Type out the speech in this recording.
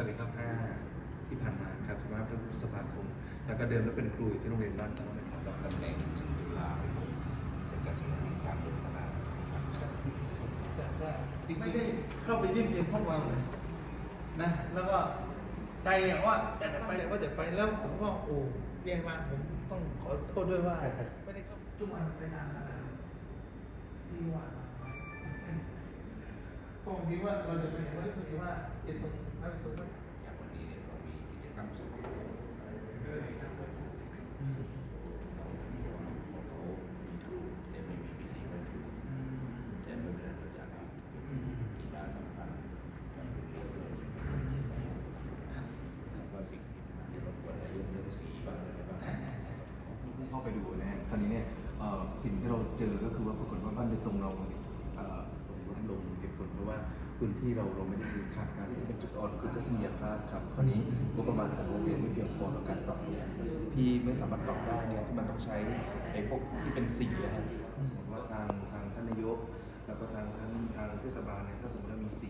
วัสดีครับ5ที่ผ่านมาครับสมาชิกพฤษภาคม แล้วก็เดิมแล้วเป็นครูอยู่ที่โรงเรียนบ้านเจ้านะครับตำแหน่งหนึ่งตุลาคมจะเกษียณสามเดือนขนาดแต่ว่าไม่ได้เข้าไปยื่นเยียนพวกเราเลยนะแล้วก็ใจอะว่าจะไปว่าจะไปแล้วผมก็โอ้แย่มากผมต้องขอโทษด้วยว่าไม่ได้เข้าทุกวันไปนานแล้วที่ว่ามาไว้ผมคิดว่าเราจะไปไหนว้ผมคิดว่าเป็นตรง ตรงนั้นอย่างวันนี้เนี่ยเรามีกิจกรรมส่วนตัวทางวัตถุเรามีตัวเขามีครูแต่ไม่มีพิธีไว้ครูแต่เมื่อเดือนเราจะมีกีฬาสำคัญก็สิ่งที่รบกวนในเลืองเรื่องสีบ้างอะไรบ้างเข้าไปดูนะฮะคราวนี้เนี่ยสิ่งที่เราเจอก็คือว่าปรากฏว่าบ้านโดยตรงเราเนี่ยเอ่อผมลดลงเหตุผลเพราะว่าพื้นที่เราเราไม่ได้มีขาดการที่เป็นจุด อ่อนคือทัศนียภาพครับคราวนี้งบประมาณของโรงเรียนไม่เพียงพอต่อการปรับที่ไม่สามารถปรับได้เนี่ยที่มันต้องใช้ไอ้พวกที่เป็นสีอะครับสมมติว่าทางทางท่านนายกแล้วก็ทางท่านทางเทศบาลเนี่ยถ้าสมมติว่ามีสี